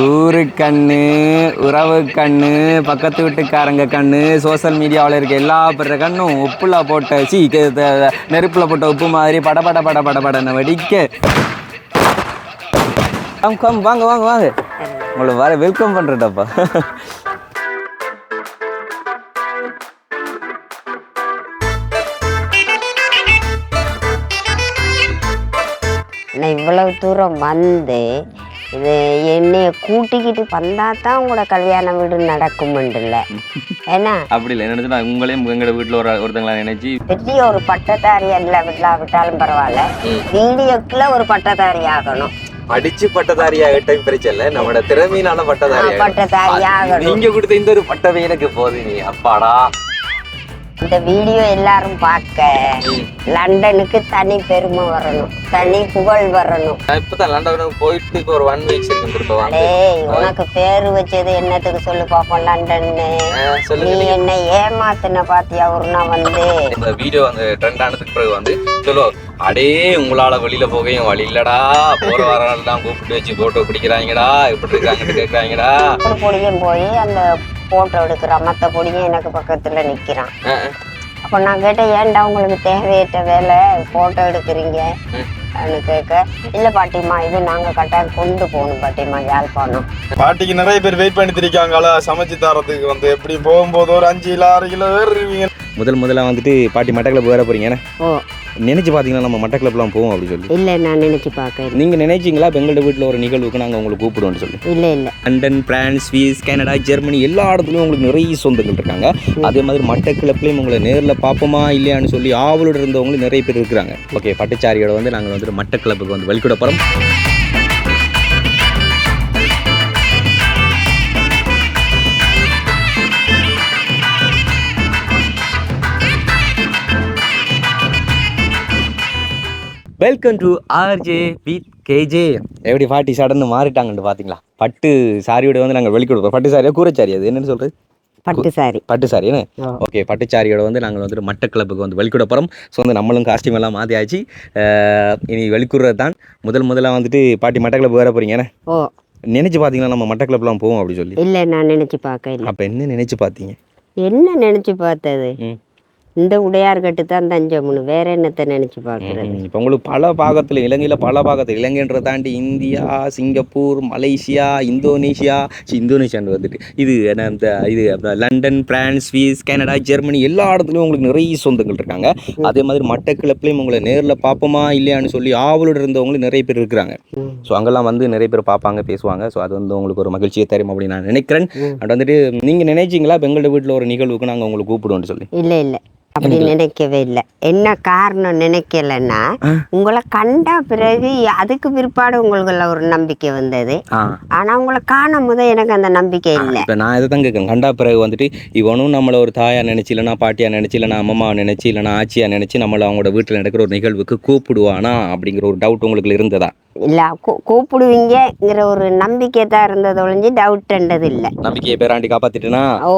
ஊரு கண்ணு உறவு கண்ணு பக்கத்து வீட்டுக்காரங்க கண்ணு சோஷியல் மீடியாவில் இருக்க எல்லா பிற கண்ணும் உப்புல போட்ட சி நெருப்பில் போட்ட உப்பு மாதிரி பட பட பட பட படன்னு வெடிக்க. கம் கம் வாங்க வாங்க வாங்க. உங்களை வர வெல்கம் பண்ணுறேன்டாப்பா நான் இவ்வளவு தூரம் வந்து இது என்னைய கூட்டிக்கிட்டு வந்தா தான் உங்களோட கல்யாண வீடு நடக்குமெண்டில்ல ஏன்னா அப்படி இல்லை. என்ன சொன்னா உங்களையும் எங்களோட வீட்டில் ஒரு ஒருத்தங்களா நினைச்சு பெரிய ஒரு பட்டதாரி இல்லை விட்டாலும் பரவாயில்ல. வீடியோக்குள்ள ஒரு பட்டதாரி ஆகணும். அடிச்சு பட்டதாரியா கிட்ட பிரச்சனை இல்லை. நம்மளோட திறமையினால பட்டதாரியா பட்டதாரி ஆகணும். நீங்க கொடுத்த இந்த ஒரு பட்டமே எனக்கு போதும் நீ. அப்பாடா. இந்த வீடியோ எல்லாரும் பார்க்க. லண்டனுக்கு தனி பெருமை வரணும். தனி புகழ் வரணும். நான் இப்பதான் லண்டன் போயிட்டு ஒரு ஒன் டேய் உனக்கு பேரு வச்சது என்னத்துக்கு சொல்லு பாப்போம் லண்டன்னு. நீ என்ன ஏமாத்தின பாத்தியா ஒரு நாள் வந்து? இந்த வீடியோ வந்து ட்ரெண்ட் ஆனதுக்கு பிறகு வந்து சொல்லோ அடே உங்களால வெளியில போகையும் வழி இல்லடா. போற தான் கூப்பிட்டு வச்சு போட்டோ பிடிக்கிறாங்கடா எப்படி இருக்காங்கன்னு கேட்கறாங்கடா போய் அந்த போட்டோ எடுக்கிறான் மற்ற பொடியும் எனக்கு பக்கத்துல நிக்கிறான். அப்போ நான் கேட்டேன் ஏன்டா உங்களுக்கு தேவையற்ற வேலை? போட்டோ எடுக்கிறீங்க? அப்படின்னு கேட்க இல்லை பாட்டிம்மா இது நாங்கள் கட்டாயம் கொண்டு போகணும் பாட்டிம்மா யாழ்ப்பாணம். பாட்டிக்கு நிறைய பேர் வெயிட் பண்ணிட்டு இருக்காங்களா சமைச்சு தரதுக்கு வந்து. எப்படி போகும்போது ஒரு அஞ்சு கிலோ ஆறு கிலோ ஏறுவீங்க முதல் முதல்ல வந்துட்டு பாட்டி மட்டக்கிளப்பு வேற போறீங்க ஓ. நினைச்சு பாத்தீங்கன்னா நம்ம மட்டக்கிளப்லாம் போவோம் அப்படி சொல்லி. இல்லை நான் நினச்சி பார்க்க நீங்க நினைச்சீங்களா? பெங்களோட வீட்டில் ஒரு நிகழ்வுக்கு நாங்க உங்களை கூப்பிடுவோம்னு சொல்லி. இல்லை இல்லை. London France Swiss Canada Germany எல்லா இடத்துலையும் உங்களுக்கு நிறைய சொந்தங்கள் இருக்காங்க. அதே மாதிரி மட்டக்கிழப்புலையும் உங்களை நேரில் பார்ப்போமா இல்லையான்னு சொல்லி ஆவலோட இருந்தவங்களும் நிறைய பேர் இருக்கிறாங்க. ஓகே பட்டுச்சாரியோட வந்து நாங்கள் வந்துட்டு மட்டக்கிழப்புக்கு வந்து வலிக்கூட போகிறோம் welcome to RJ with KJ எப்படி பாட்டி சடன்னு மாறிட்டாங்கன்னு பார்த்தீங்களா பட்டு சாரியோட வந்து நாங்கள் வெளிக்கூட போகிறோம் பட்டு சாரியா கூரைச்சாரி அது என்னன்னு சொல்கிறது பட்டு சாரி பட்டு சாரி என்ன. ஓகே பட்டுச்சாரியோட வந்து நாங்கள் வந்துட்டு மட்டக்கிளப்புக்கு வந்து வெளிக்கூட போகிறோம் ஸோ வந்து நம்மளும் காஸ்டியூம் எல்லாம் மாற்றியாச்சு அஹ் இனி வெளிக்கூடுறது தான். முதல் முதல்ல வந்துட்டு பாட்டி மட்டக்கிளப்பு வேற போகிறீங்க ஓ. நினச்சி பார்த்தீங்கன்னா நம்ம மட்டக்கிளப்புலாம் போவோம் அப்படி சொல்லி? இல்லை நான் நினச்சி பார்க்க அப்போ என்ன நினச்சி பார்த்தீங்க என்ன நினச்சி பார்த்தது? இந்த உடையார் கட்டு தான் தஞ்சம்னு. வேற என்னத்தை நினச்சி பார்க்குறது? இப்போ உங்களுக்கு பல பாகத்தில் இலங்கையில் பல பாகத்தில் இலங்கைன்ற தாண்டி இந்தியா சிங்கப்பூர் மலேசியா இந்தோனேஷியா இந்தோனேஷியான்னு வந்துட்டு. இது என்ன இந்த இது London France Swiss Canada Germany எல்லா இடத்துலையும் உங்களுக்கு நிறைய சொந்தங்கள் இருக்காங்க. அதே மாதிரி மட்டக்கிழப்புலையும் உங்களை நேரில் பார்ப்போமா இல்லையான்னு சொல்லி ஆவலோட இருந்தவங்களும் நிறைய பேர் இருக்கிறாங்க. ஸோ அங்கெல்லாம் வந்து நிறைய பேர் பார்ப்பாங்க பேசுவாங்க. ஸோ அது வந்து உங்களுக்கு ஒரு மகிழ்ச்சியை தரும் அப்படின்னு நான் நினைக்கிறேன். அண்ட் வந்துட்டு நீங்கள் நினைச்சீங்களா? பெங்களோட வீட்டில் ஒரு நிகழ்வுக்கு நாங்கள் உங்களை கூப்பிடுவோம்னு சொல்லி? இல்லை இல்லை. அப்படி நினைக்கவே இல்லை. என்ன காரணம் நினைக்கலைன்னா. உங்களை கண்டா பிறகு அதுக்கு பிற்பாடு உங்களுக்கு ஒரு நம்பிக்கை வந்தது. ஆனா உங்களை காணும் போது எனக்கு அந்த நம்பிக்கை இல்லை. இப்போ நான் இதை தான் கண்டா பிறகு வந்துட்டு இவனும் நம்மளை ஒரு தாயா நினைச்சு இல்லைனா பாட்டியா நினைச்சு இல்லைனா அம்மாவை நினைச்சு இல்லைனா ஆச்சியா நினைச்சு நம்மளை அவங்களோட வீட்டில் நடக்கிற ஒரு நிகழ்வுக்கு கூப்பிடுவானா அப்படிங்கிற ஒரு டவுட் உங்களுக்கு இருந்ததா? இல்ல கூ- கூப்பிடுவீங்கங்கிற ஒரு நம்பிக்கை தான் இருந்தது ஒழிஞ்சு டவுட்ன்றது இல்லை. நம்பிக்கையை பேராண்டி காப்பாத்திட்டேனா? ஓ.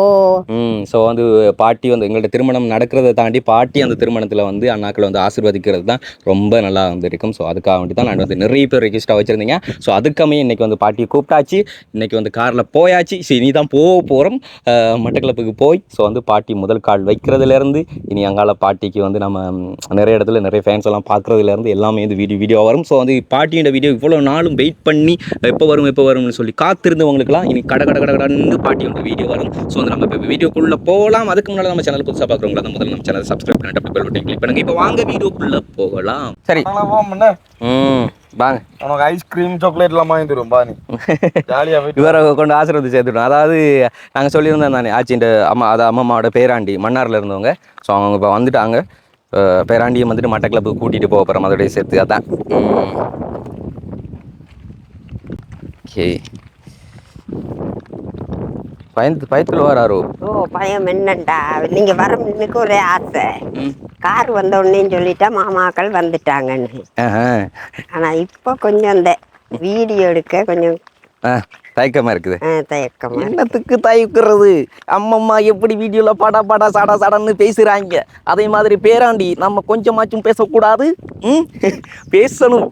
ம் ஸோ வந்து பாட்டி வந்து எங்கள்ட்ட திருமணம் நடக்கிறத தாண்டி பாட்டி அந்த திருமணத்தில் வந்து அண்ணாக்களை வந்து ஆசீர்வதிக்கிறது தான் ரொம்ப நல்லா வந்து இருக்கும் ஸோ அதுக்காக வேண்டி தான் நான் வந்து நிறைய பேர் ரெக்வஸ்ட்டாக வச்சுருந்தீங்க. ஸோ அதுக்கமே இன்னைக்கு வந்து பாட்டியை கூப்பிட்டாச்சு. இன்னைக்கு வந்து காரில் போயாச்சு. சரி இனி தான் போக போகிறோம் மட்டக்களப்புக்கு போய். ஸோ வந்து பாட்டி முதல் கால் வைக்கிறதுலேருந்து இனி அங்கால பாட்டிக்கு வந்து நம்ம நிறைய இடத்துல நிறைய ஃபேன்ஸ் எல்லாம் பார்க்குறதுலேருந்து எல்லாமே வந்து வீடியோ வீடியோ வரும். ஸோ வந்து பாட்டியோட வீடியோ இவ்வளோ நாளும் வெயிட் பண்ணி எப்போ வரும் எப்போ வரும்னு சொல்லி காத்திருந்தவங்களுக்குலாம் இனி கட கட கட கடன்னு பாட்டியோட வீடியோ வரும். ஸோ வந்து நம்ம இப்போ வீடியோக்குள்ளே போகலாம் அதுக்கு முன்னாடி நம்ம சேனல் புதுசாக பார்க்குறவங்களா முதல்ல நம்ம சேனல் சப்ஸ்கிரைப் பண்ணிட்டு அப்படி பெல் பட்டன் கிளிக் பண்ணுங்க. இப்போ வாங்க வீடியோக்குள்ளே போகலாம். சரி. ம் வாங்க. உனக்கு ஐஸ்கிரீம் சாக்லேட் எல்லாம் வாங்கி தருவோம் பாணி ஜாலியா போயிட்டு இவரை கொண்டு ஆசீர்வாதம் சேர்த்துட்டோம் அதாவது நாங்கள் சொல்லியிருந்தோம் தானே ஆச்சின்ற அம்மா அதாவது அம்மாவோட பேராண்டி மன்னாரில் இருந்தவங்க. ஸோ அவங்க இப்போ வந்துட்டாங்க. அஹ் பேராண்டியை வந்துட்டு மட்டக்கிளப்புக்கு கூட்டிகிட்டு போக போகிறோம் அதோடய சேர்த்து அதான். ஓகே. பயந்து பயத்தில் வராரோ ஓ பயம் என்னண்டா? நீங்க வரணுக்கு ஒரே ஆசை. கார் வந்த உடனே சொல்லிட்டா மாமாக்கள் வந்துட்டாங்கன்னு. ஆஹா. ஆனா இப்போ கொஞ்சம் இந்த வீடியோ எடுக்க கொஞ்சம் தயக்கமாக இருக்குது. தயக்கமா என்னத்துக்கு தயக்கிறது? அம்மம்மா எப்படி வீடியோவில் படா படா சடா சடன்னு பேசுகிறாங்க அதே மாதிரி பேராண்டி நம்ம கொஞ்சமாச்சும் பேசக்கூடாது? ம்? பேசணும்.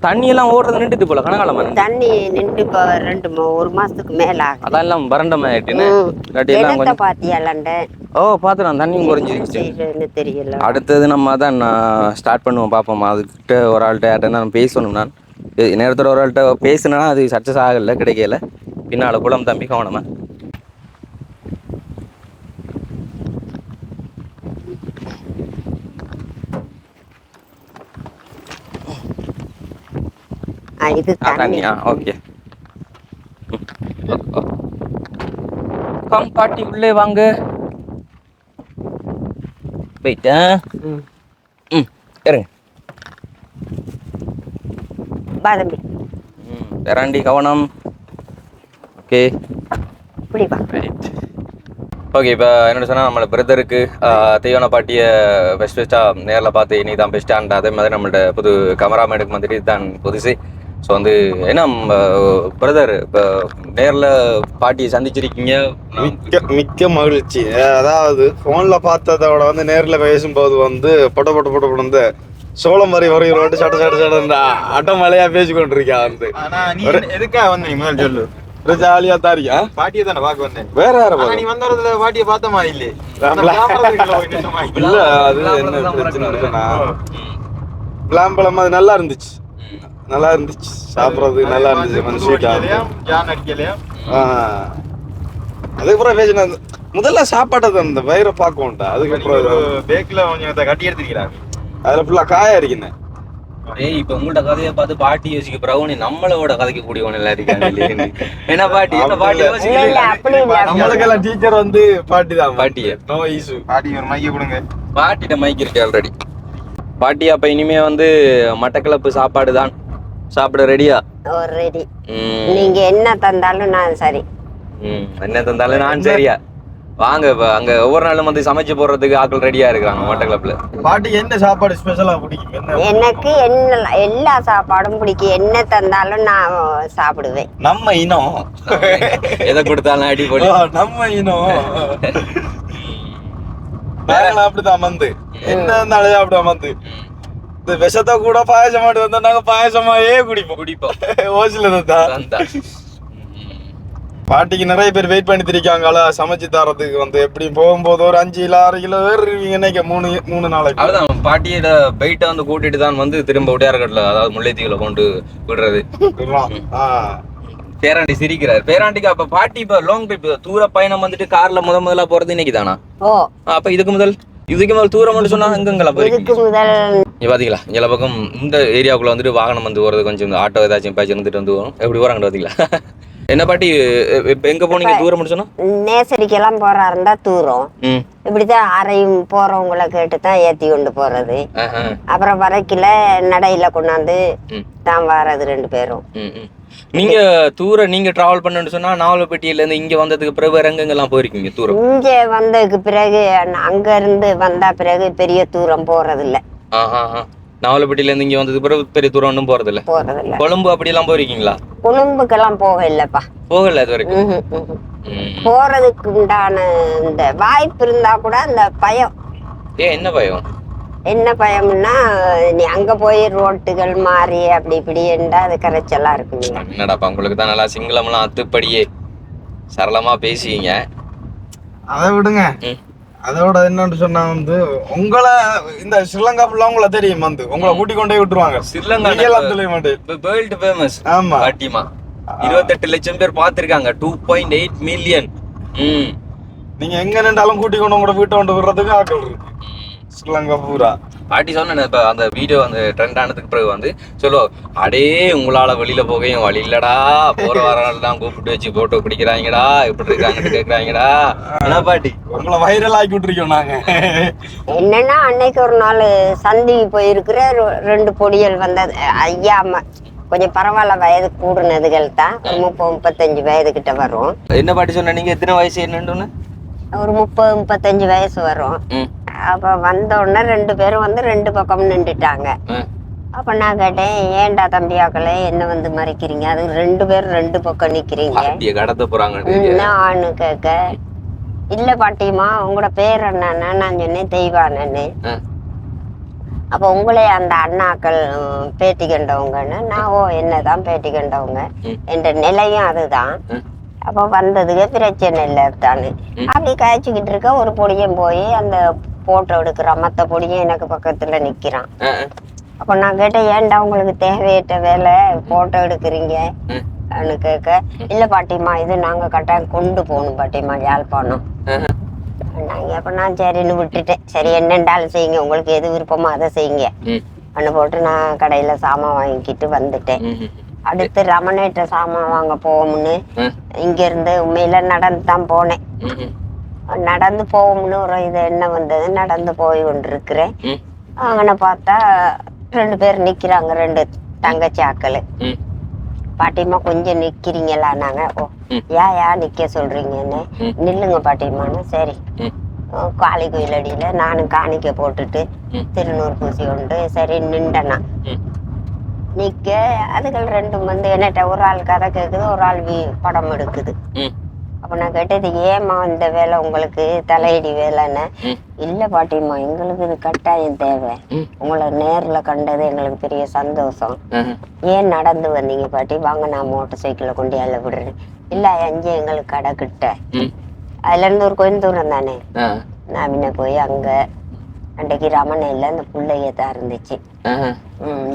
தண்ணி எல்லாம் ஓடுறது நின்றுட்டு போல கனகாலமா தண்ணி நின்று இப்போ ரெண்டு ஒரு மாசத்துக்கு மேல அதான் எல்லாம் வறண்ட ஆயிட்டுன்னு ம். இல்லாட்டி எல்லாம் கிணத்த கொஞ்சம் பாத்தியாலண்ட ஓ பார்த்துலாம் தண்ணியும் குறைஞ்சிருச்சு. தெரியல. அடுத்தது நம்ம தான் நான் ஸ்டார்ட் பண்ணுவோம் பார்ப்போம். அதுக்கிட்ட ஒரு ஆள்கிட்ட யார்கிட்ட நான் பேசணும் நான். நேரத்தோட ஒரு ஆள்கிட்ட பேசுனா அது சக்ஸஸ் ஆகல கிடைக்கல. பின்னால் குளம் தம்பி கவனமா. இது தண்ணி ஓகே கம் பாட்டி உள்ளே வாங்க போயிட்டா ம். இறங்க பேராண்டி கவனம் ஓகே இப்படி வா ரைட் ஓகே இப்போ என்னோட சொன்னால் நம்மளோட பிரதருக்கு தெய்வான பாட்டியை பெஸ்ட் பெஸ்ட்டாக நேரில் பார்த்து நீ தான் பெஸ்ட்டான்ட்டு அதே மாதிரி நம்மளோட புது கமராமேனுக்கு வந்துட்டு தான் புதுசு. ஸோ வந்து ஏன்னா பிரதர் இப்போ நேரில் பாட்டியை சந்திச்சிருக்கீங்க. மிக்க மிக்க மகிழ்ச்சி. அதாவது போன்ல பார்த்ததோட வந்து நேர்ல பேசும்போது வந்து பொட்ட பொட்ட பொட்ட பொட்ட சோளம் வரி வருகிறோட்டு சட்ட சட்ட சட்ட இந்த அட்டமலையா பேசி கொண்டிருக்கா வந்து. ஆனா நீ என்ன- எதுக்காக வந்த நீ முதல் சொல்லு? ஜாலியா தாரியா பாட்டியை தானே பார்க்க வந்தேன். வேற யார ஆனா நீ வந்த? இடத்துல பாட்டியை பார்த்த மாதிரி இல்லையே. மாதிரி. இல்ல அது என்ன பிரச்சனை இருக்குன்னா விளாம்பழம் அது நல்லா இருந்துச்சு. நல்லா இருந்துச்சு. சாப்பிட்றதுக்கு நல்லா இருந்துச்சு. கொஞ்சம் ஸ்வீட்டா அடிக்கலையாம், ஜான் அடிக்கலையாம். அதுக்கப்புறம் பேசின முதல்ல சாப்பாட்டை இந்த வயிறை பார்க்கணும்டா. அதுக்கப்புறம் பேக்ல கொஞ்சம் கட்டி எடுத்துக்கிறாங்க அதுல ஃபுல்லா காயா இருக்குண்ணே ஏய் இப்போ உங்கள்ட்ட கதையை பார்த்து பாட்டி யோசிக்க நீ நம்மளோட கதைக்கு கூடியவன் எல்லாம் இருக்காங்க? என்ன பாட்டி? என்ன பாட்டி நம்மளுக்கெல்லாம் டீச்சர் வந்து பாட்டி தான். பாட்டியா? நோ இஷ்யூ பாட்டி ஒரு மைய கொடுங்க. பாட்டிட்ட மைக் இருக்கு ஆல்ரெடி பாட்டி அப்ப இனிமே வந்து மட்டக்களப்பு சாப்பாடு தான். சாப்பிட ரெடியா ஒரு ரெடி நீங்க என்ன தந்தாலும் நான் சரி. என்ன தந்தாலும் நான் சரியா. வாங்க இப்ப அங்க ஒவ்வொரு நாளும் வந்து சமைச்சு போடுறதுக்கு ஆட்கள் ரெடியா இருக்கிறாங்க மட்டக்களப்புல பாட்டிக்கு என்ன சாப்பாடு ஸ்பெஷலா பிடிக்கும்? என்ன? எனக்கு என்ன எல்லா சாப்பாடும் பிடிக்கும். என்ன தந்தாலும் நான் சாப்பிடுவேன். நம்ம இனம். எதை கொடுத்தாலும் அடிப்பொடி நம்ம இனம். நாங்களும் அப்படிதான் வந்து என்ன இருந்தாலும் சாப்பிட வந்து இந்த விஷத்தை கூட பாயசம் மாட்டு வந்தா நாங்க பாயசமாயே குடிப்போம். குடிப்போம். ஓசில தந்தா. பாட்டிக்கு நிறைய பேர் வெயிட் பண்ணி இருக்காங்களா சமைச்சு தரதுக்கு வந்து. எப்படி போகும்போது ஒரு அஞ்சு கிலோ ஆறு கிலோ இன்னைக்கு மூணு மூணு நாளைக்கு. அவ்வளவுதான். பாட்டியோட பெயிட்ட வந்து கூட்டிட்டு தான் வந்து திரும்ப உடையார்கட்ல அதாவது முல்லைத்தீவுல கொண்டு விடுறது. ஆ. பேராண்டி சிரிக்கிறார். பேராண்டிக்கு அப்ப பாட்டி இப்ப லாங் ட்ரிப் தூர பயணம் வந்துட்டு கார்ல முத முதலா போறது இன்னைக்கு தானா ஓ. அப்ப இதுக்கு முதல்? இதுக்கு முதல் தூரம் மட்டும் சொன்னா எங்கெங்களா இங்க பாத்தீங்களா? இங்க பக்கம் இந்த ஏரியாவுக்குள்ள வந்துட்டு வாகனம் வந்து போறது கொஞ்சம் ஆட்டோ ஏதாச்சும் பேச்சு இருந்துட்டு வந்து வரும் எப்படி போறாங்க பாத்தீங்களா? என்ன பாட்டி எங்க போனீங்க? தூரம் சொன்னா? நேசரிக்கெல்லாம் போறா இருந்தா தூரம். ம். இப்படித்தான் அறையும் போறவங்கள கேட்டு தான் ஏத்தி கொண்டு போறது. அப்புறம் வரைக்கில நடையில கொண்டாந்து. தான் வர்றது ரெண்டு பேரும். நீங்க தூர நீங்க டிராவல் பண்ணணும்னு சொன்னா நாவலப்பட்டியில இருந்து இங்க வந்ததுக்கு பிறகு எங்கெங்கெல்லாம் போயிருக்கீங்க தூரம் இங்க வந்ததுக்கு பிறகு அங்க இருந்து வந்தா பிறகு பெரிய தூரம் போறது இல்ல. நாவலப்பட்டியில இருந்து இங்க வந்ததுக்கு பிறகு பெரிய தூரம் ஒன்றும் போறது இல்ல போறது இல்ல கொழும்பு அப்படி எல்லாம் போயிருக்கீங்களா? கொழும்புக்கெல்லாம் போக இல்லப்பா போகல இது வரைக்கும். போறதுக்கு உண்டான இந்த வாய்ப்பு இருந்தா கூட அந்த பயம். ஏன் என்ன பயம்? என்ன பயம்னா நீ அங்க போய் ரோட்டுகள் மாறி அப்படி இப்படி என்றா அது கரைச்சலா இருக்குங்க என்னடாப்பா உங்களுக்கு தான் நல்லா சிங்களம்லாம் அத்துப்படியே சரளமா பேசுவீங்க? அதை விடுங்க. அதோட என்னன்னு சொன்னா வந்து உங்களை இந்த ஸ்ரீலங்கா ஃபுல்லா உங்களை தெரியும் வந்து. உங்களை கூட்டி கொண்டே விட்டுருவாங்க. ஸ்ரீலங்கா வேர்ல்டு ஃபேமஸ் ஆமா. பாட்டிமா. இருபத்தெட்டு லட்சம் பேர் பார்த்திருக்காங்க. டூ பாயிண்ட் எயிட் மில்லியன் ம். நீங்க எங்க நின்றாலும் கூட்டி கொண்டு உங்களோட வீட்டை கொண்டு விடுறதுக்கு ஆக்கள் இருக்கு. ஸ்ரீலங்கா பூரா. பாட்டி சொன்னேன் இப்ப அந்த வீடியோ அந்த ட்ரெண்ட் ஆனதுக்கு பிறகு வந்து சொல்லுவோம் அடே உங்களால வெளியில போகையும் வழி இல்லடா. போற வரலாம் கூப்பிட்டு வச்சு போட்டோ பிடிக்கிறாங்கடா. இப்படி இருக்காங்கன்னு கேக்குறாங்கடா. என்ன பாட்டி உங்களை வைரல் ஆக்கி விட்டுருக்கோம் நாங்க. என்னன்னா அன்னைக்கு ஒரு நாள் சந்தி போயிருக்கிற ரெண்டு பொடியல் வந்தது. ஐயா அம்மா கொஞ்சம் பரவாயில்ல வயது கூடுனதுகள் தான். ஒரு முப்பது முப்பத்தஞ்சு வயது கிட்ட வரும். என்ன பாட்டி சொன்ன நீங்க எத்தனை வயசு என்னன்னு ஒரு முப்பது முப்பத்தஞ்சு வயசு வரும். ம். அப்ப வந்த உடனே ரெண்டு பேரும் வந்து ரெண்டு பக்கம் நின்றுட்டாங்க. அப்ப நான் கேட்டேன் ஏன்டா தம்பியாக்களே என்ன வந்து மறைக்கிறீங்க? அது ரெண்டு பேரும் ரெண்டு பக்கம் நிக்கிறீங்க. கடத்த போறாங்க ஆன்னு கேட்க இல்ல பாட்டிமா உங்களோட பேர் என்னன்னா நான் சொன்னேன் தெய்வானன்னு. அப்போ உங்களே அந்த அண்ணாக்கள் பேட்டி கண்டவங்கன்னு நான் ஓ என்னதான் பேட்டி கண்டவங்க. என்ற நிலையும் அதுதான். அப்போ வந்ததுக்கு பிரச்சனை இல்லை தானே. அப்படி காய்ச்சிக்கிட்டு இருக்க ஒரு பொடியன் போய் அந்த போட்டோ எடுக்கிறான். மற்ற பொடியும் எனக்கு பக்கத்துல நிக்கிறான். அப்போ நான் கேட்டேன் ஏன்டா உங்களுக்கு தேவையற்ற வேலை? போட்டோ எடுக்கிறீங்க? கேட்க இல்ல பாட்டிம்மா இது நாங்க கட்டாயம் கொண்டு போகணும் பாட்டிம்மா யாழ்ப்பாணம். நாங்க அப்ப நான் சரின்னு விட்டுட்டேன். சரி என்னண்டாலும் செய்யுங்க. உங்களுக்கு எது விருப்பமோ அதை செய்யுங்க. அன்னு போட்டு நான் கடையில சாமான் வாங்கிக்கிட்டு வந்துட்டேன். அடுத்து ரமணேட்ட சாமான் வாங்க போவோம்னு இங்க இருந்து உண்மையில நடந்து தான் போனேன். நடந்து போவோம்னு ஒரு இது என்ன வந்தது? நடந்து போய் கொண்டிருக்கிறேன். அங்கன பார்த்தா ரெண்டு பேர் நிக்கிறாங்க ரெண்டு தங்கச்சி ஆக்கள். ம். பாட்டிம்மா கொஞ்சம் நிக்கிறீங்களா? நாங்க ஓ. யா யா நிக்க சொல்றீங்கன்னு. நில்லுங்க பாட்டிம்மான்னு சரி. காளி கோயில் அடியில நானும் காணிக்க போட்டுட்டு. திருநூறு பூசி கொண்டு சரி நின்றனா. நிக்க அதுகள் ரெண்டும் வந்து என்னட்ட ஒரு ஆள் கதை கேக்குது ஒரு ஆள் வீ- படம் எடுக்குது. அப்ப நான் கேட்டது ஏம்மா இந்த வேலை உங்களுக்கு தலையடி வேலைன்னு. இல்ல பாட்டிம்மா எங்களுக்கு இது கட்டாயம் தேவை. உங்களை நேர்ல கண்டது எங்களுக்கு பெரிய சந்தோஷம். ஏன் நடந்து வந்தீங்க பாட்டி வாங்க நான் மோட்டர் சைக்கிளை கொண்டு எல்ல விடுறேன் இல்ல அஞ்சு எங்களுக்கு கடை கிட்ட ம். அதுல இருந்து ஒரு கொஞ்சம் தூரம் தானே நான் முன்ன போய் அங்க அன்றைக்கு ரமணையில அந்த பிள்ளைய தான் இருந்துச்சு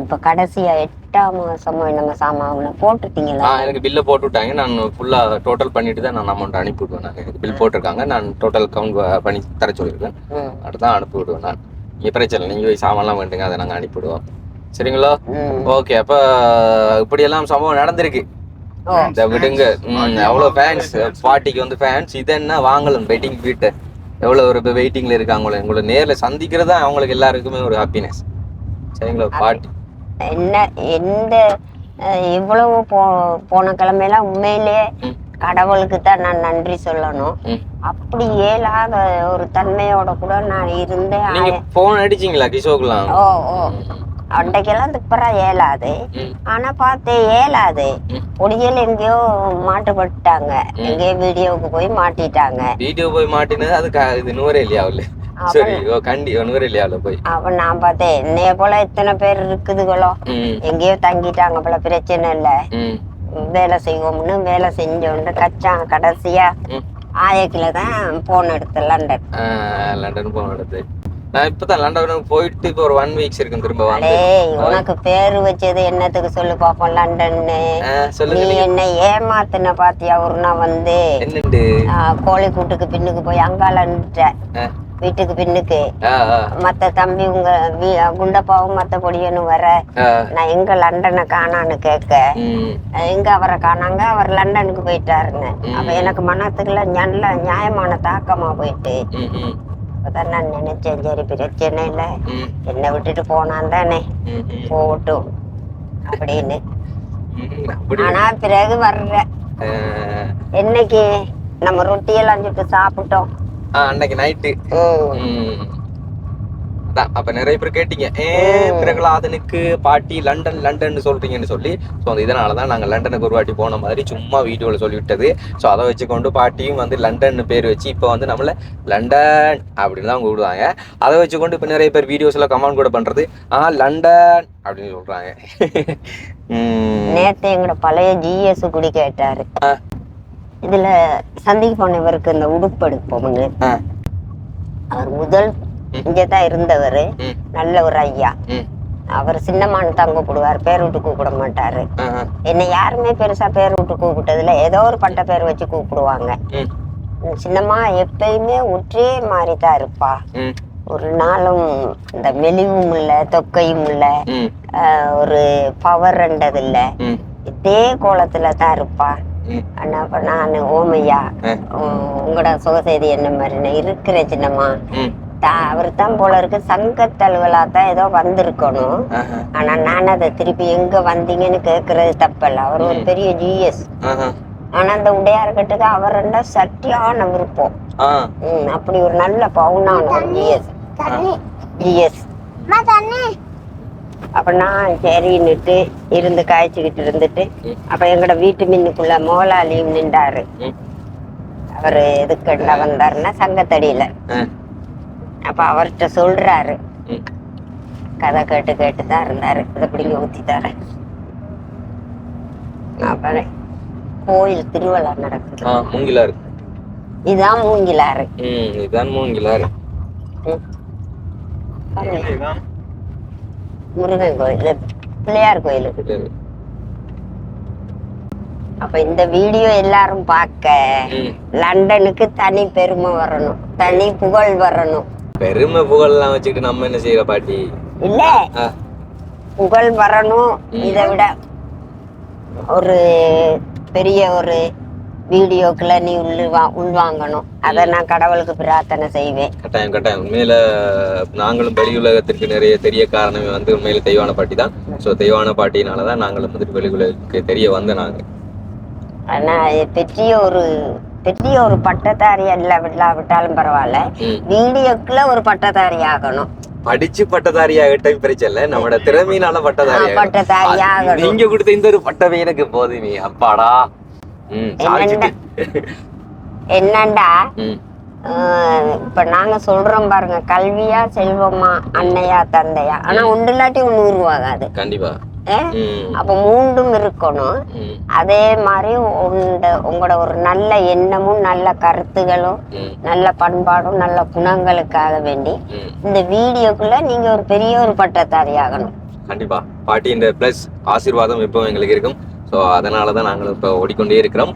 இப்ப கடைசியா எட்டாம் மாசமோ நம்ம சாமான் போட்டுட்டீங்களா ஆ எனக்கு பில்லை போட்டு விட்டாங்க நான் ஃபுல்லாக டோட்டல் பண்ணிட்டு தான் நான் அமௌண்ட் அனுப்பி விடுவேன் நான். எனக்கு பில் போட்டிருக்காங்க. நான் டோட்டல் கவுண்ட் பண்ணி தர சொல்லியிருக்கேன். ம், அடுத்தான் அனுப்பி விடுவேன் நான். நீங்கள் பிரச்சனை இல்லை. நீங்கள் போய் சாமான்லாம் வேண்டுங்க அதை நாங்கள் அனுப்பிவிடுவோம். சரிங்களா. ஓகே. அப்போ இப்படியெல்லாம் சம்பவம் நடந்திருக்கு. இந்த விடுங்க. ம், எவ்வளோ ஃபேன்ஸ் பாட்டிக்கு வந்து ஃபேன்ஸ் இது என்ன வாங்கலாம்? வெயிட்டிங் வீட்டை. எவ்வளோ ஒரு வெயிட்டிங்கில் இருக்காங்களோ? உங்களை நேரில் சந்திக்கிறது தான் அவங்களுக்கு எல்லாருக்குமே ஒரு ஹாப்பினஸ் சரிங்களா? பாட்டி என்ன எந்த இவ்வளவு போ போன கிழமையெல்லாம் உண்மையிலேயே. கடவுளுக்கு தான் நான் நன்றி சொல்லணும். அப்படி இயலாத ஒரு தன்மையோட கூட நான் இருந்தேன் ஃபோன் அடிச்சீங்களா கிஷோக்குலாம்? ஓ ஓ. அன்றைக்கெல்லாம் துப்புரா ம். ஆனா பார்த்து ம். பொடியல் எங்கேயோ மாட்டுப்பட்டாங்க எங்கேயோ வீடியோவுக்கு போய் மாட்டிட்டாங்க. வீடியோ போய் மாட்டினது அது இது நூறே இல்லையாவில் சரி ஓ கண்டி நூறே இல்லையாவில் போய்? அப்ப நான் பார்த்தேன். என்னைய போல இத்தனை பேர் இருக்குதுகளோ எங்கேயோ தங்கிட்டாங்க போல பிரச்சனை இல்லை. வேலை செய்வோம்னு வேலை செஞ்சோண்டு கச்சான் கடைசியா. ஆயக்கில தான் போன் எடுத்து லண்டன். லண்டன் போன அடுத்து நான் இப்பதான் லண்டன் போயிட்டு இப்போ ஒரு ஒன் வீக்ஸ் இருக்கு திரும்ப வந்து. உனக்கு பேரு வச்சது என்னத்துக்கு சொல்லு பாப்போம் லண்டன்னு. நீ. என்ன ஏமாத்தின பாத்தியா ஒரு நாள் வந்து. கோழி கூட்டுக்கு பின்னுக்கு போய் அங்கால நின்னுட்டேன் ஆ, வீட்டுக்கு பின்னுக்கு மத்த தம்பி உங்க குண்டப்பாவும் மத்த பொடியனும் வர நான் எங்க லண்டனை காணான்னு கேட்க எங்க அவரை காணாங்க? அவர் லண்டனுக்கு போயிட்டாருங்க. அப்ப எனக்கு மனத்துக்குள்ள நல்ல நியாயமான தாக்கமா போயிட்டு அப்பதான் நான் நினைச்சேன் சரி பிரச்சனை இல்லை. என்னை விட்டுட்டு போனான் தானே. போகட்டும் அப்படின்னு. ஆனா பிறகு வர்ற. என்னைக்கு நம்ம ரொட்டியெல்லாம் சுட்டு சாப்பிட்டோம். அன்னைக்கு நைட்டு ம். அதான் அப்ப நிறைய பேர் கேட்டீங்க. ஏன் பிரகலாதனுக்கு பாட்டி லண்டன் லண்டன் சொல்றீங்கன்னு சொல்லி. ஸோ அந்த இதனால தான் நாங்கள் லண்டனுக்கு ஒரு வாட்டி போன மாதிரி சும்மா வீடியோவில் சொல்லிவிட்டது. ஸோ அதை வச்சுக்கொண்டு பாட்டியும் வந்து லண்டன் பேர் வச்சு இப்போ வந்து நம்மள லண்டன் அப்படின்னு தான் கூப்பிடுவாங்க அதை வச்சுக்கொண்டு இப்போ நிறைய பேர் வீடியோஸ்ல கமெண்ட் கூட பண்றது. ஆ லண்டன் அப்படின்னு சொல்றாங்க. நேத்து எங்களோட பழைய ஜிஎஸ் குடி கேட்டாரு. இதுல சந்திக்கு போனவருக்கு இந்த உடுப்பு எடுப்போம்னு அவர் முதல் இங்கதான் இருந்தவர். நல்ல ஒரு ஐயா. அவர் சின்னம்மான்னு தான் கூப்பிடுவார். பேர் விட்டு கூப்பிட மாட்டாரு. என்னை யாருமே பெருசா பேர் விட்டு கூப்பிட்டதில்ல. ஏதோ ஒரு பட்ட பேர் வச்சு கூப்பிடுவாங்க. சின்னம்மா எப்பயுமே ஒற்றே மாதிரி தான் இருப்பா ஒரு நாளும் இந்த மெலிவும் இல்லை தொக்கையும் இல்லை. ஒரு பவர் ரெண்டது இல்லை. இதே கோலத்துல தான் இருப்பா. அப்ப நான் ஓமையா உங்களோட சுகசெய்தி என்ன மாதிரி நான் இருக்கிறேன் சின்னம்மா அவர் தான் போல இருக்கு சங்கத்தழுவலா தான் ஏதோ வந்திருக்கணும். ஆனா நான் அதை திருப்பி எங்க வந்தீங்கன்னு கேக்குறது தப்பல்ல. அவர் ஒரு பெரிய ஜிஎஸ் ஆனா அந்த உடையார்கிட்டக்கு அவர் ரெண்டா சட்டியான விருப்பம். அப்படி ஒரு நல்ல பவுனான ஜிஎஸ் ஜிஎஸ் அப்ப நான் சரின்னுட்டு இருந்து காய்ச்சிக்கிட்டு இருந்துட்டு அப்ப எங்கட வீட்டு மின்னுக்குள்ள மோலாலியும் நின்றாரு. அவரு எதுக்கண்டா வந்தாருன்னா சங்கத்தடியில. அப்ப அவர்கிட்ட சொல்றாரு. கதை கேட்டு கேட்டு தான் இருந்தாரு. இதை பிடிங்க ஊத்தி தரேன். அப்புறம் கோயில் திருவிழா நடக்குது. ஆ மூங்கிலாறு இதான் மூங்கிலாறு ம் இதுதான் மூங்கிலாறு. முருகன் கோயில். பிள்ளையார் கோயில். அப்ப இந்த வீடியோ எல்லாரும் பார்க்க லண்டனுக்கு தனி பெருமை வரணும். தனி புகழ் வரணும். பெருமை புகழெல்லாம் வச்சுக்கிட்டு நம்ம என்ன செய்யற பாட்டி? இல்ல. புகழ் வரணும். இதை விட ஒரு பெரிய ஒரு வீடியோக்குள்ள நீ உள்வா உள்வாங்கணும் அதை நான் கடவுளுக்கு பிரார்த்தனை செய்வேன். கட்டாயம் கட்டாயம். உண்மையில நாங்களும் வெளி உலகத்திற்கு நிறைய தெரிய காரணமே வந்து உண்மையில தெய்வான பாட்டி தான். ஸோ தெய்வான பாட்டினால தான் நாங்களும் வந்துட்டு வெளி உலகத்துக்கு தெரிய வந்த நாங்க. ஆனா பெரிய ஒரு பெரிய ஒரு பட்டதாரி அல்ல விட்டாலும் பரவாயில்ல. வீடியோக்குள்ள ஒரு பட்டதாரி ஆகணும். படிச்சு பட்டதாரி ஆகட்டும் பிரச்சனை இல்ல. நம்மளோட திறமையினால பட்டதாரி பட்டதாரி. ஆகணும். நீங்க கொடுத்த இந்த ஒரு பட்டமே எனக்கு போதுமே. அப்பாடா. என்னண்டா? இப்ப நாங்க சொல்றோம் பாருங்க கல்வியா செல்வமா அன்னையா தந்தையா? ஆனா ஒன்று இல்லாட்டி ஒண்ணு உருவாகாது. கண்டிப்பா. அப்ப மூண்டும் இருக்கணும். அதே மாதிரி உண்ட உங்களோட ஒரு நல்ல எண்ணமும் நல்ல கருத்துகளும் நல்ல பண்பாடும் நல்ல குணங்களுக்காக வேண்டி இந்த வீடியோக்குள்ள நீங்க ஒரு பெரிய ஒரு பட்டதாரி ஆகணும். கண்டிப்பா. பாட்டியின் ப்ளஸ் ஆசீர்வாதம் எப்பவும் எங்களுக்கு இருக்கும். ஸோ அதனால தான் நாங்கள் இப்போ ஓடிக்கொண்டே இருக்கிறோம்.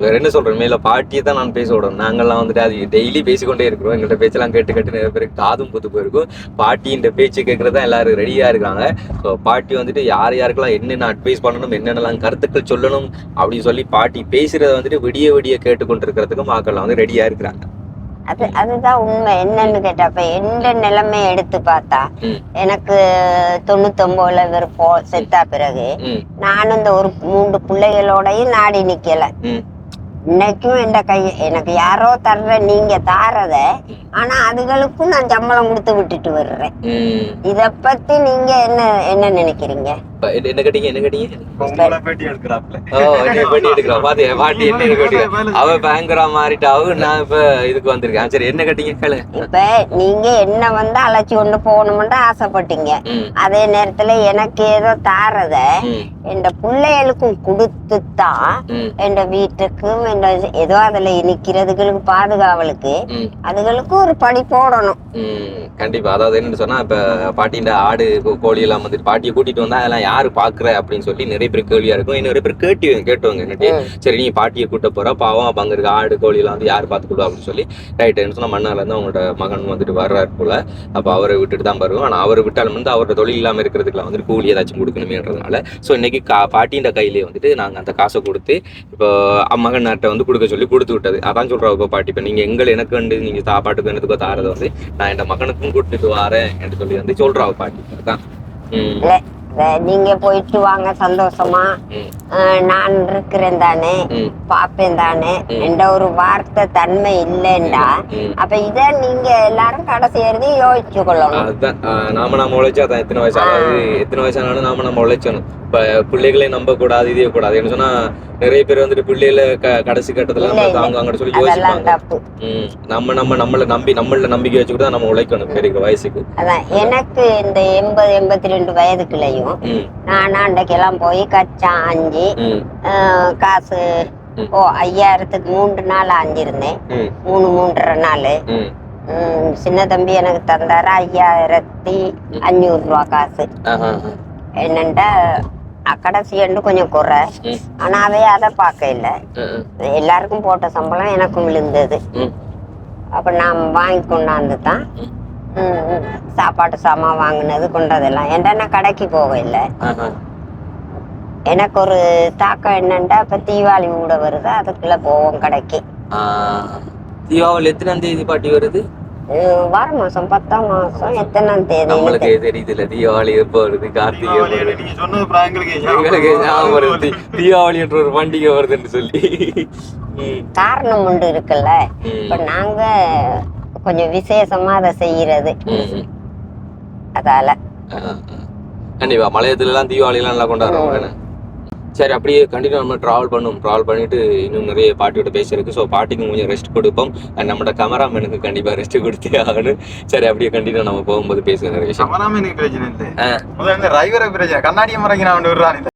வேறு என்ன சொல்கிறேன் மேலே பாட்டியை தான் நான் பேச விடணும். நாங்கள்லாம் வந்துட்டு அது டெய்லி பேசிக்கொண்டே இருக்கிறோம். எங்கள்கிட்ட பேச்செல்லாம் கேட்டு கேட்டு நிறைய பேருக்கு காதும் புத்து போயிருக்கும். பாட்டின்ற பேச்சு கேட்குறது தான் எல்லாரும் ரெடியாக இருக்காங்க. ஸோ பாட்டி வந்துட்டு யார் யாருக்கெல்லாம் என்னென்ன அட்வைஸ் பண்ணணும் என்னென்னலாம் கருத்துக்கள் சொல்லணும் அப்படின்னு சொல்லி பாட்டி பேசுகிறத வந்துட்டு விடிய விடிய கேட்டுக்கொண்டிருக்கிறதுக்கும் மக்கள்லாம் வந்து ரெடியாக இருக்கிறாங்க. அது அதுதான் உண்மை. என்னன்னு கேட்டா இப்ப எந்த நிலைமை எடுத்து பார்த்தா எனக்கு தொண்ணூத்தொன்பதுல இவர் போ செத்தா பிறகு நானும் இந்த ஒரு மூன்று பிள்ளைகளோடயும் நாடி நிக்கல. இன்னைக்கும் என் கை எனக்கு யாரோ தர்ற நீங்க தாரத ஆனா அதுகளுக்கும் நான் சம்பளம் கொடுத்து விட்டுட்டு வர்றேன். இத பத்தி நீங்க என்ன என்ன நினைக்கிறீங்க? என்ன கேட்டீங்க என்ன கேட்டீங்க? அவ பேங்கரா மாறிட்டா. அவ நான் இப்ப இதுக்கு வந்திருக்கேன். சரி என்ன கேட்டீங்க? இப்ப நீங்க என்ன வந்து அழைச்சி கொண்டு போகணும்னு ஆசைப்பட்டீங்க. அதே நேரத்துல எனக்கு ஏதோ தாரத என் பிள்ளைகளுக்கும் கொடுத்து தான் என் வீட்டுக்கும் ஏதோ அதுல நிக்கிறதுகளுக்கு பாதுகாவலுக்கு ம். அதுகளுக்கும் ஒரு படி போடணும். கண்டிப்பா. அதாவது என்னன்னு சொன்னா இப்ப பாட்டியின் ஆடு கோழி எல்லாம் வந்துட்டு பாட்டியை கூட்டிட்டு வந்தா அதெல்லாம் யாரு பாக்குற அப்படின்னு சொல்லி நிறைய பேர் கேள்வியா இருக்கும். நிறைய பேர் கேட்டு கேட்டுவாங்க. என்னட்டு ம். சரி நீ பாட்டியை கூட்ட போற பாவம் அப்ப அங்க இருக்க ஆடு கோழி எல்லாம் வந்து யார் பாத்துக்கிடுவா அப்படின்னு சொல்லி ரைட் சொன்னா மண்ணால இருந்து அவங்களோட மகன் வந்துட்டு வர்றாரு போல. அப்ப அவரை விட்டுட்டு தான் வருவோம் ஆனா அவரை விட்டாலும் வந்து அவரோட தொழில் இல்லாம இருக்கிறதுக்குலாம் வந்துட்டு கூலி ஏதாச்சும் கொடுக்கணுமேன்றதுனால. ஸோ இன்னைக்கு பாட்டியின் கையிலே வந்துட்டு நாங்க அந்த காசை கொடுத்து இப்போ மகன் நாட்டை வந்து கொடுக்க சொல்லி கொடுத்து விட்டது. அதான் சொல்றா இப்போ பாட்டி இப்போ நீங்க எங்கள் எனக்கு வந்து நீங்க சாப்பாட்டுக்கு என்னதுக்கோ தாரதை வந்து நான் என் மகனுக்கும் கொடுத்துட்டு வரேன் என்று சொல்லி வந்து சொல்றா அவ பாட்டி. அதான். நீங்க போயிட்டு வாங்க சந்தோஷமா. நான் இருக்கிறேன் தானே பாப்பேன் தானே. என்ற ஒரு வார்த்தை தன்மை இல்லைண்டா? அப்ப இத நீங்க எல்லாரும் கடைசி யோசிச்சு கொள்ளணும். அதுதான் நாம நாம உழைச்சா தான் எத்தனை வயசு அதாவது எத்தனை வயசானாலும் நாம நம்ம உழைச்சணும் இப்ப பிள்ளைகளை நம்ப கூடாது இதே கூடாது என்ன சொன்னா நிறைய பேர் வந்துட்டு பிள்ளைகளை கடைசி கட்டத்துல நம்ம இல்ல. தாங்குவாங்கன்னு சொல்லி யோசிப்பாங்க. நம்ம நம்ம நம்மள நம்பி நம்மள நம்பிக்கை வச்சுக்கிட்டு தான் நம்ம உழைக்கணும் பெரிய வயசுக்கு. அதான் எனக்கு இந்த எண்பது எண்பத்தி ரெண்டு வயதுக்குள்ளேயும் நான் அன்றைக்கெல்லாம் போய் கச்சா அஞ்சு அஹ், காசு. ஓ ஐயாயிரத்துக்கு மூன்று நாள் அஞ்சிருந்தேன் ம். மூணு மூன்றரை நாள். சின்ன தம்பி எனக்கு தந்தாரு ஐயாயிரத்தி அஞ்சூறு ரூபா காசு. என்னண்டா கடைசி எண்டு கொஞ்சம் குறை. ஆனா அவே அதை பார்க்க இல்லை. எல்லாருக்கும் போட்ட சம்பளம் எனக்கும் விழுந்தது. அப்ப நான் வாங்கி கொண்டாந்து தான் சாப்பாட்டு சாமான் வாங்கினது கொண்டதெல்லாம். ஏன்டா நான் கடைக்கு போக இல்லை எனக்கு ஒரு தாக்கம் என்னண்டா? இப்ப தீபாவளி கூட வருது? அதுக்குள்ள போவோம் கடைக்கு. ஆஹ் தீபாவளி எத்தனாம் தேதி பாட்டி வருது? வார மாசம் பத்தாம் மாசம் எத்தனாம் தேதி? நம்மளுக்கு தெரியுது இல்ல தீபாவளி எப்போ வருது? கார்த்திகை எங்களுக்கு ஞாபகம் வருது. தீபாவளி என்ற ஒரு பண்டிகை வருதுன்னு சொல்லி. காரணம் உண்டு இருக்குல்ல? இப்ப நாங்க கொஞ்சம் விசேஷமா அதை செய்யறது. அதால. கண்டிப்பா மலையத்துல எல்லாம் தீபாவளி எல்லாம் நல்லா கொண்டாடுறோம்? சரி அப்படியே கண்டினியூ நம்ம ட்ராவல் பண்ணும் ட்ராவல் பண்ணிட்டு இன்னும் நிறைய பாட்டியோட பேசியிருக்கு ஸோ பாட்டிக்கு கொஞ்சம் ரெஸ்ட் கொடுப்போம். நம்மளோட கேமராமேனுக்கு கண்டிப்பாக ரெஸ்ட் கொடுத்தே ஆகணும். சரி அப்படியே கண்டினியூ நம்ம போகும்போது பேசுகிற நிறைய விஷயம். சமராம எனக்கு பிரச்சனை இல்லை. முதல்ல டிரைவரை பிரச்சனை. கண்ணாடியை மறைக்க நான் விடுறான்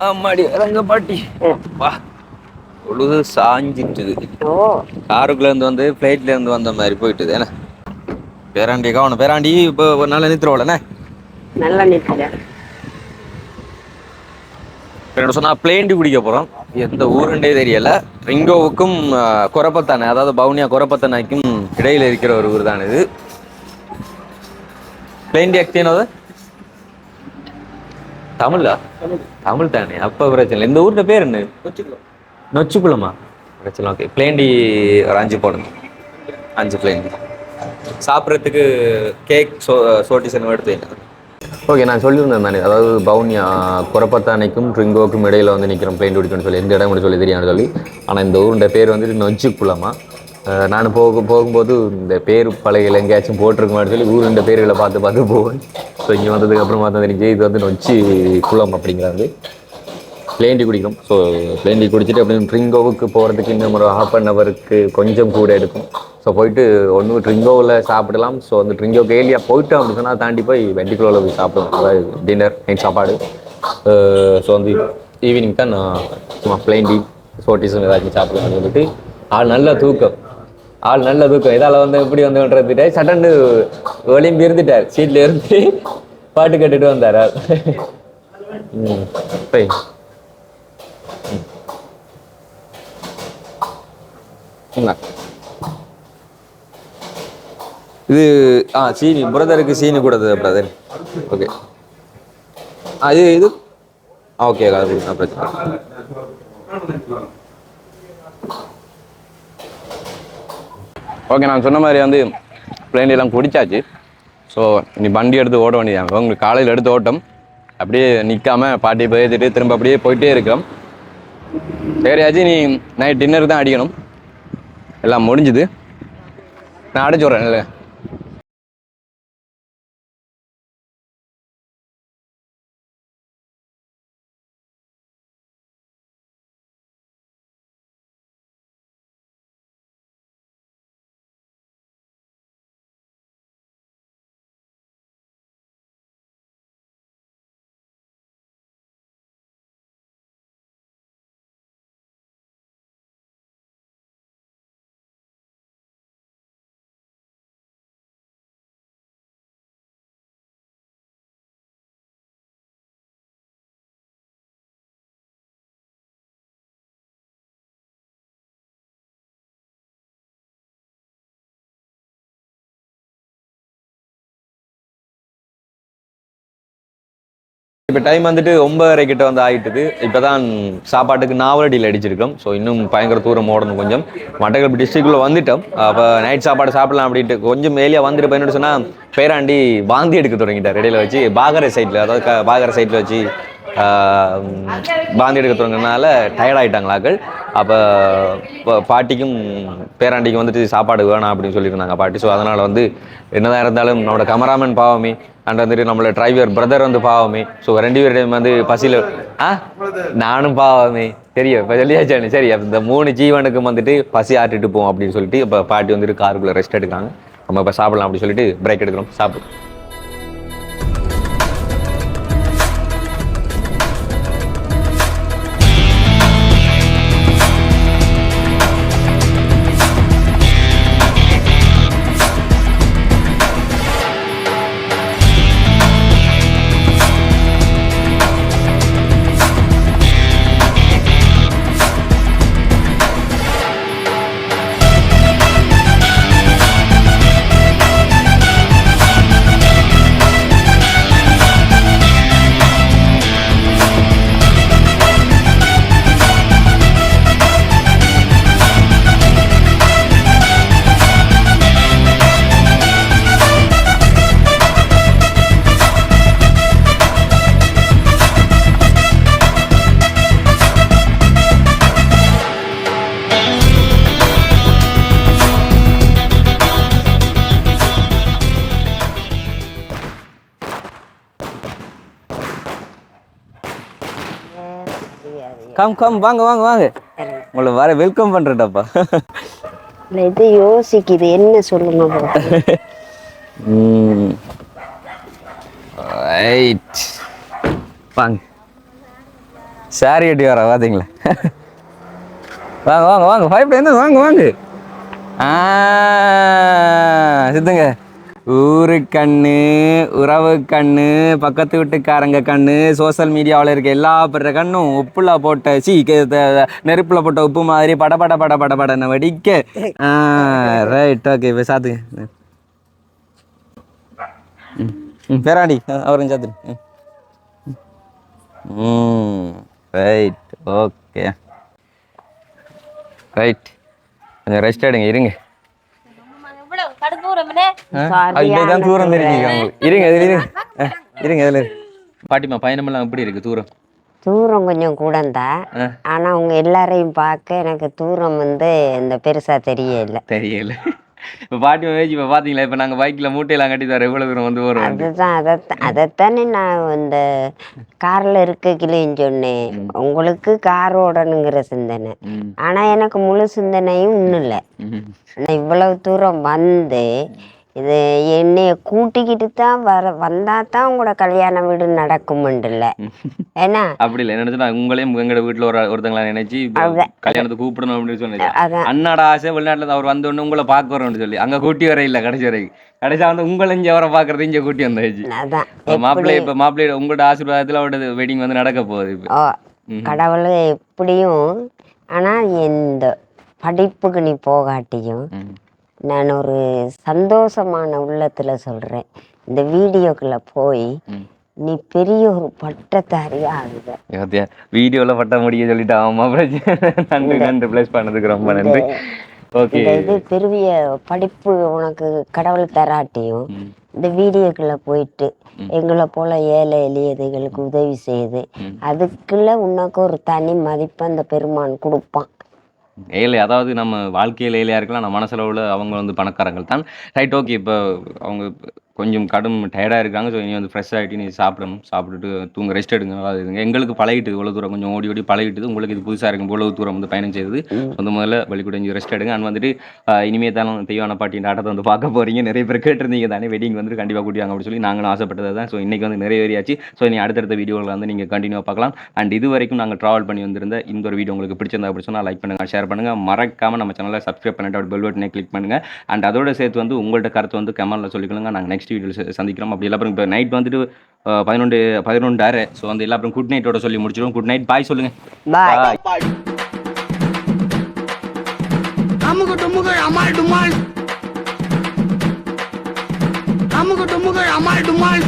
ஆமாடி இறங்க பாட்டி. வா. பொழுது சாஞ்சிட்டுது. காருக்குள்ள இருந்து வந்து ஃப்ளைட்ல இருந்து வந்த மாதிரி போயிட்டுது. என்ன? பேராண்டி கவனம் பேராண்டி இப்போ ஒரு நாள் நிறுத்துறோம்லண்ணே நல்லா நிற்கிற என்ன சொன்னா பிளேண்டி குடிக்க போறோம். எந்த ஊருண்டே தெரியல. ரிங்கோவுக்கும் குறப்பத்தானே அதாவது பவுனியா குறப்பத்தானைக்கும் இடையில இருக்கிற ஒரு ஊர் தான் இது பிளேண்டி அக்தியனது தமிழா? தமிழ் தானே? அப்ப பிரச்சனை இல்லை. இந்த ஊர்ல பேர் என்ன? நொச்சிக்குளமா. பிரச்சனை ஓகே. பிளேண்டி ஒரு அஞ்சு போடுங்க அஞ்சு பிளேண்டி. சாப்பிட்றதுக்கு கேக் சோ சோட்டிசன் எடுத்து ஓகே நான் சொல்லியிருந்தேன் தானே. அதாவது பவுனியா குரப்பத்தானைக்கும் ட்ரிங்கோக்கும் இடையில வந்து நிற்கிறோம் பிளேன் பிடிக்கணும்னு சொல்லி. எந்த இடம் சொல்லி தெரியாதுன்னு சொல்லி. ஆனால் இந்த ஊருடைய பேர் வந்துட்டு நொச்சிக்குளமா? நான் போக போகும்போது இந்த பேர் பலகையில் எங்கேயாச்சும் போட்டிருக்குமான்னு சொல்லி ஊருண்ட பேர்களை பார்த்து பார்த்து போவேன். ஸோ இங்கே வந்ததுக்கு அப்புறம் பார்த்தா தெரிஞ்சு இது வந்து நொச்சி குளம் அப்படிங்கிறது பிளேண்டி குடிக்கும். ஸோ பிளேண்டி குடிச்சிட்டு அப்படியே ட்ரிங்கோவுக்கு போகிறதுக்கு இன்னும் ஒரு ஹாஃப் அன் ஹவருக்கு கொஞ்சம் கூட எடுக்கும். ஸோ போயிட்டு ஒன்று ட்ரிங்கோவில் சாப்பிடலாம். ஸோ அந்த ட்ரிங்கோ கேலியாக போயிட்டு அப்படி சொன்னால் தாண்டி போய் வெண்டிக்குளோவில் போய் சாப்பிடுவோம் அதாவது டின்னர் நைட் சாப்பாடு. ஸோ வந்து ஈவினிங் தான் நான் சும்மா பிளேண்டி சோட்டிஸும் ஏதாச்சும் சாப்பிடலாம்னு சொல்லிட்டு. ஆள் நல்ல தூக்கம். ஆள் நல்ல தூக்கம். இதால் வந்து எப்படி வந்து சட்டன்னு ஒளிம்பி இருந்துட்டார் சீட்டில் இருந்து பாட்டு கேட்டுட்டு வந்தார் ஆள். போய். இது ஆ சீனி. பிரதருக்கு சீனி கூட பிரதர் ஓகே அது இது ஓகே அது பிரச்சனை. ஓகே நான் சொன்ன மாதிரி வந்து பிளேன் எல்லாம் குடித்தாச்சு ஸோ நீ வண்டி எடுத்து ஓட வேண்டியதான் உங்களுக்கு காலையில் எடுத்து ஓட்டம். அப்படியே நிற்காம பாட்டி பேசிட்டு திரும்ப அப்படியே போயிட்டே இருக்கோம் சரியாச்சு நீ நைட் டின்னர் தான் அடிக்கணும். எல்லாம் முடிஞ்சுது. நான் அடிச்சு விட்றேன் இல்லை? இப்போ டைம் வந்துட்டு ஒன்பதரை கிட்ட வந்து ஆகிட்டுது இப்போ தான் சாப்பாட்டுக்கு நாவலடியில் அடிச்சிருக்கோம். ஸோ இன்னும் பயங்கர தூரம் ஓடணும் கொஞ்சம். மட்டக்களப்பு டிஸ்ட்ரிக்டில் வந்துட்டோம். அப்போ நைட் சாப்பாடு சாப்பிடலாம் அப்படின்ட்டு கொஞ்சம் ஏலியாக வந்துட்டு போய் சொன்னால் பேராண்டி வாந்தி எடுக்க தொடங்கிட்டார். இடையில வச்சு பாகரை சைட்டில் அதாவது க பாகரை சைட்டில் வச்சு பாந்தி எடுக்க தொடங்கினால டயர்ட் ஆகிட்டாங்களாக்கள் அப்போ பாட்டிக்கும் பேராண்டிக்கும் வந்துட்டு சாப்பாடு வேணாம் அப்படின்னு சொல்லியிருந்தாங்க பாட்டி. ஸோ அதனால் வந்து என்னதான் இருந்தாலும் நம்மளோட கமராமேன் பாவமே அண்ட் வந்துட்டு நம்மளோட டிரைவர் பிரதர் வந்து பாவமே. ஸோ ரெண்டு பேர்டையும் வந்து பசியில் ஆ? நானும் பாவமே. தெரியும் இப்போ சொல்லியாச்சு சரி இந்த மூணு ஜீவனுக்கும் வந்துட்டு பசி ஆட்டிட்டு போவோம் அப்படின்னு சொல்லிட்டு இப்போ பாட்டி வந்துட்டு காருக்குள்ள ரெஸ்ட் எடுக்காங்க நம்ம இப்போ சாப்பிடலாம் அப்படின்னு சொல்லிட்டு பிரேக் எடுக்கிறோம். சாப்பிடுவோம் கம் கம் வாங்க வாங்க வாங்க. உங்களை வர வெல்கம் பண்ணுறேன்டாப்பா இல்ல இது யோசிக்குது என்ன சொல்லணும் ரைட் வாங்க. சாரி கட்டி வர பார்த்தீங்களா வாங்க வாங்க வாங்க. ஃபைவ் வாங்க வாங்க. ஆ சித்துங்க. ஊரு கண்ணு உறவு கண்ணு பக்கத்து வீட்டுக்காரங்க கண்ணு சோஷியல் மீடியாவில் இருக்க எல்லா பிற கண்ணும் உப்புல போட்ட சி நெருப்புல போட்ட உப்பு மாதிரி பட பட பட பட படன்னு வெடிக்க. ரைட் ஓகே இப்போ சாத்துங்க ம். பேராடி அவரும் சாத்துரு ம் ரைட் ஓகே ரைட் கொஞ்சம் ரெஸ்ட் எடுங்க இருங்க. தூரம் தெரியுங்க உங்களுக்கு இருங்க இதுல இருங்க. ஆ, இருங்க இதுல இருங்க. பாட்டிமா பயணமெல்லாம் எப்படி இருக்கு தூரம்? தூரம் கொஞ்சம் கூடந்தான் ஆ. ஆனா அவங்க எல்லாரையும் பார்க்க எனக்கு தூரம் வந்து இந்த பெருசா தெரியல. தெரியல. இப்போ பாட்டிமா வேஜி இப்போ பார்த்தீங்களா இப்போ நாங்கள் பைக்கில் மூட்டையெல்லாம் கட்டி தரோம். எவ்வளோ தூரம் வந்து வரும் அதுதான் அதைத்தான் அதைத்தானே நான் இந்த கார்ல இருக்கக்கிலேன்னு சொன்னேன். உங்களுக்கு கார் ஓடணுங்கிற சிந்தனை. ம். ஆனா எனக்கு முழு சிந்தனையும் ஒன்றும் இல்லை. நான் இவ்வளவு தூரம் வந்து இது என்னைய கூட்டிக்கிட்டு தான் வர வந்தா தான் உங்களோட கல்யாண வீடு நடக்குமெண்டில்ல ஏன்னா? அப்படி இல்லை. என்ன உங்களையும் எங்களோட வீட்டில் ஒரு ஒருத்தங்களா நினைச்சு. கல்யாணத்துக்கு கூப்பிடணும் அப்படின்னு சொன்னீங்க அண்ணாட ஆசை வெளிநாட்டுல அவர் வந்த உடனே உங்களை பார்க்க வரணும்னு சொல்லி. அங்க கூட்டி வர இல்ல கடைசி வரைக்கும். கடைசியா வந்து உங்களை இங்க வர பாக்குறது இங்க கூட்டி வந்தாச்சு. மாப்பிள்ளை இப்ப மாப்பிள்ளை உங்களோட ஆசீர்வாதத்துல அவரோட வெட்டிங் வந்து நடக்க போகுது இப்ப. கடவுள் எப்படியும் ஆனா இந்த படிப்புக்கு நீ போகாட்டியும். நான் ஒரு சந்தோஷமான உள்ளத்துல சொல்றேன். இந்த வீடியோக்குள்ள போய். நீ பெரிய ஒரு பட்டத்தாரி ஆகுத வீடியோல பட்ட முடிய சொல்லிட்டு மாப்பிள்ளை நன்றி நன்றி ப்ளேஸ் பண்ணதுக்கு ரொம்ப நன்றி. ஓகே. இது பெரிய படிப்பு உனக்கு கடவுள் தராட்டியும் இந்த வீடியோக்குள்ள போயிட்டு எங்களை போல ஏழை எளியதுகளுக்கு உதவி செய்து அதுக்குள்ள உனக்கு ஒரு தனி மதிப்பு அந்த பெருமான் கொடுப்பான். ஏழை அதாவது நம்ம வாழ்க்கையில் ஏழையாக இருக்கலாம் நம்ம மனசளவில் அவங்க வந்து பணக்காரங்கள் தான் ரைட் ஓகே இப்போ அவங்க கொஞ்சம் கடும் டயர்டாக இருக்காங்க. ஸோ இனி வந்து ஃப்ரெஷ் ஆகிட்டு நீ சாப்பிடணும். சாப்பிட்டுட்டு தூங்க ரெஸ்ட் எடுங்க. நல்லா இருங்க. எங்களுக்கு பழகிட்டு இவ்வளோ தூரம். கொஞ்சம் ஓடி ஓடி பழகிட்டு உங்களுக்கு இது புதுசாக இருக்கும். இவ்வளோ தூரம் வந்து பயணம் செய்யுது வந்து முதல்ல வழிக்கூட ரெஸ்ட் எடுங்க. அண்ட் வந்துட்டு இனிமே தான் தெய்வான பாட்டியின் ஆட்டத்தை வந்து பார்க்க போறீங்க. நிறைய பேர் கேட்டிருந்தீங்க. தானே வெட்டிங் வந்து கண்டிப்பாக கூட்டியாங்க அப்படின்னு சொல்லி நாங்களும் ஆசைப்பட்டது தான். ஸோ இன்னைக்கு வந்து நிறைவேறியாச்சு. ஸோ இனி அடுத்தடுத்த வீடியோவில் வந்து நீங்கள் கண்டினியூ பார்க்கலாம். அண்ட் இது வரைக்கும் நாங்கள் ட்ராவல் பண்ணி வந்திருந்த இந்த ஒரு வீடியோ உங்களுக்கு பிடிச்சிருந்தா அப்படி சொன்னால் லைக் பண்ணுங்க ஷேர் பண்ணுங்க. மறக்காம நம்ம சேனலை சப்ஸ்கிரைப் பண்ணிட்டு அப்படி பெல் பட்டனை கிளிக் பண்ணுங்க. அண்ட் அதோட சேர்த்து வந்து உங்கள்ட்ட கருத்து வந்து கமெண்ட்ல சொல்லிக்கொள்ளுங்க. நாங்கள் நெக்ஸ்ட் வீடியோவில் சந்திக்கிறோம். அப்படி எல்லாரும் இப்போ நைட் வந்துட்டு பதினொன்று பதினொன்று ஸோ வந்து எல்லாரும் குட் நைட்டோட சொல்லி முடிச்சிடுவோம் குட் நைட் பாய் சொல்லுங்க. பாய். அமுகு டுமுகு அமால் டுமால். அமுகு டுமுகு அமால் டுமால்.